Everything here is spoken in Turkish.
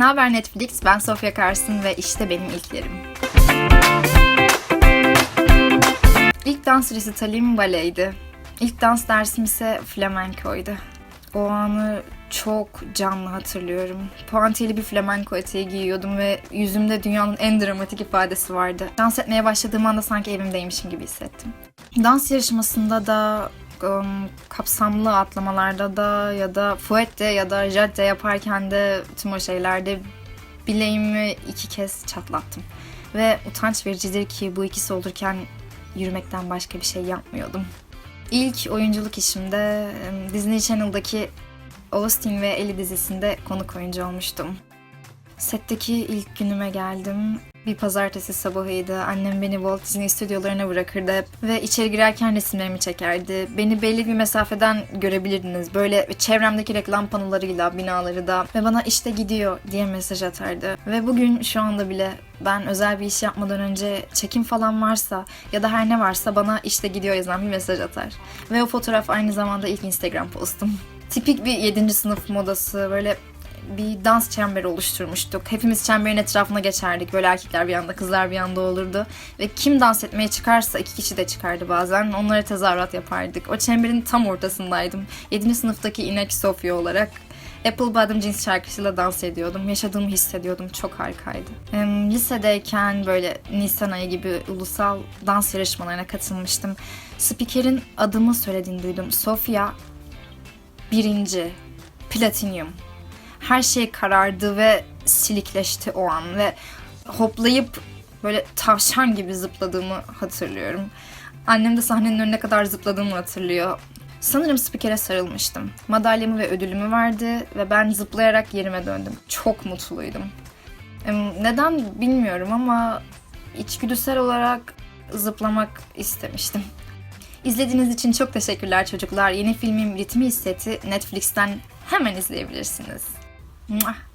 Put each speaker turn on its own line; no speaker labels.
Ne haber Netflix? Ben Sofya Karsın ve işte benim ilklerim. İlk dans resitalim baleydi. İlk dans dersim ise flamenkoydu. O anı çok canlı hatırlıyorum. Puantiyeli bir flamenko eteği giyiyordum ve yüzümde dünyanın en dramatik ifadesi vardı. Dans etmeye başladığım anda sanki evimdeymişim gibi hissettim. Dans yarışmasında da ım, kapsamlı atlamalarda da ya da fuette ya da jette yaparken de tüm o şeylerde bileğimi iki kez çatlattım. Ve utanç vericidir ki bu ikisi olurken yürümekten başka bir şey yapmıyordum. İlk oyunculuk işimde Disney Channel'daki Austin ve Ellie dizisinde konuk oyuncu olmuştum. Setteki ilk günüme geldim. Bir pazartesi sabahıydı. Annem beni Walt Disney stüdyolarına bırakırdı hep. Ve içeri girerken resimlerimi çekerdi. Beni belli bir mesafeden görebilirdiniz. Böyle çevremdeki reklam panolarıyla, binaları da. Ve bana işte gidiyor diye mesaj atardı. Ve bugün şu anda bile ben özel bir iş yapmadan önce çekim falan varsa ya da her ne varsa bana işte gidiyor yazan bir mesaj atar. Ve o fotoğraf aynı zamanda ilk Instagram postum. Tipik bir 7. sınıf modası böyle bir dans çemberi oluşturmuştuk. Hepimiz çemberin etrafına geçerdik. Böyle erkekler bir yanda, kızlar bir yanda olurdu. Ve kim dans etmeye çıkarsa iki kişi de çıkardı bazen. Onlara tezahürat yapardık. O çemberin tam ortasındaydım. 7. sınıftaki inek Sofya olarak. Apple Bottom Jeans şarkısıyla dans ediyordum. Yaşadığımı hissediyordum. Çok harikaydı. Lisedeyken böyle Nisan ayı gibi ulusal dans yarışmalarına katılmıştım. Spikerin adımı söylediğini duydum. Sofya birinci. Platinyum her şey karardı ve silikleşti o an ve hoplayıp böyle tavşan gibi zıpladığımı hatırlıyorum. Annem de sahnenin önüne kadar zıpladığımı hatırlıyor. Sanırım spikere sarılmıştım. Madalyamı ve ödülümü verdi ve ben zıplayarak yerime döndüm. Çok mutluydum. Neden bilmiyorum ama içgüdüsel olarak zıplamak istemiştim. İzlediğiniz için çok teşekkürler çocuklar. Yeni filmim Ritmi Hisseti Netflix'ten hemen izleyebilirsiniz. Mwah.